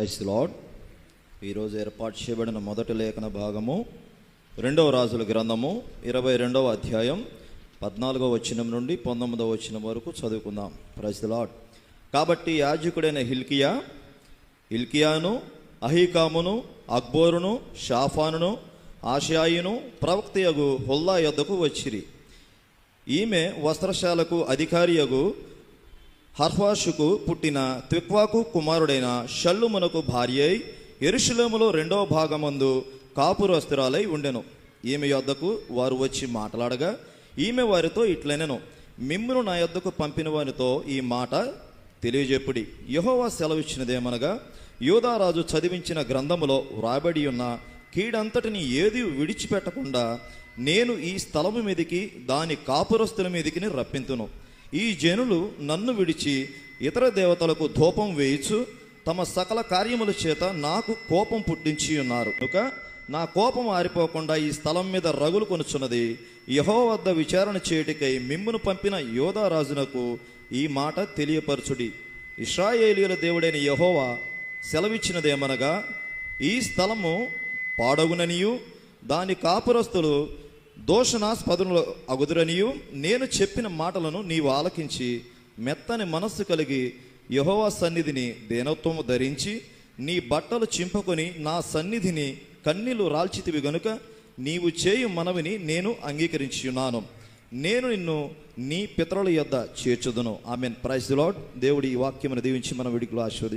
Price lord ఈరోజు ఏర్పాటు చేయబడిన మొదటి లేఖన భాగము రెండవ రాజుల గ్రంథము ఇరవై రెండవ అధ్యాయం పద్నాలుగవ వచనం నుండి పంతొమ్మిదవ వచనం వరకు చదువుకుందాం. ప్రైస్ లార్డ్ కాబట్టి యాజకుడైన హిల్కియా హిల్కియాను అహీకామును అక్బోరును షాఫానును ఆషాయిను ప్రవక్తయగు హుల్లా యొద్దకు వచ్చిరి. ఈమె వస్త్రశాలకు అధికారియగు హర్హాషుకు పుట్టిన త్విక్వాకు కుమారుడైన షల్లుమునకు భార్య అయి ఎరుషులేములో రెండవ భాగమందు కాపురస్తురాలై ఉండెను. ఈమె యొద్దకు వారు వచ్చి మాట్లాడగా ఈమె వారితో ఇట్లనెను. మిమ్మును నా యొద్దకు పంపిన వారితో ఈ మాట తెలియజెప్పుడి. యహోవా సెలవిచ్చినదేమనగా యోధారాజు చదివించిన గ్రంథములో వ్రాయబడి ఉన్న కీడంతటిని ఏది విడిచిపెట్టకుండా నేను ఈ స్థలము మీదికి దాని కాపురస్తుల మీదికి రప్పింతును. ఈ జనులు నన్ను విడిచి ఇతర దేవతలకు ధూపం వేయచ్చు తమ సకల కార్యముల చేత నాకు కోపం పుట్టించి ఉన్నారు. కనుక నా కోపం ఆరిపోకుండా ఈ స్థలం మీద రగులు కొనుచున్నది యహో వద్ద విచారణ చేయటికై మిమ్మును పంపిన యోధారాజునకు ఈ మాట తెలియపరచుడి. ఇస్రాయేలీయుల దేవుడైన యహోవా సెలవిచ్చినదేమనగా ఈ స్థలము పాడగుననియు దాని కాపురస్తులు దోషణాస్పదులు అగుదురనియు నేను చెప్పిన మాటలను నీవు ఆలకించి మెత్తని మనస్సు కలిగి యహోవా సన్నిధిని దేనత్వము ధరించి నీ బట్టలు చింపుకొని నా సన్నిధిని కన్నీళ్ళు రాల్చితివి గనుక నీవు చేయు మనవిని నేను అంగీకరించున్నాను నేను నిన్ను నీ పితరుల యొద్ద చేర్చుదును. ఆమెన్. ప్రైజ్ లాడ్ దేవుడి ఈ వాక్యమును దీవించి మన విడికిలో ఆశీర్వదించు.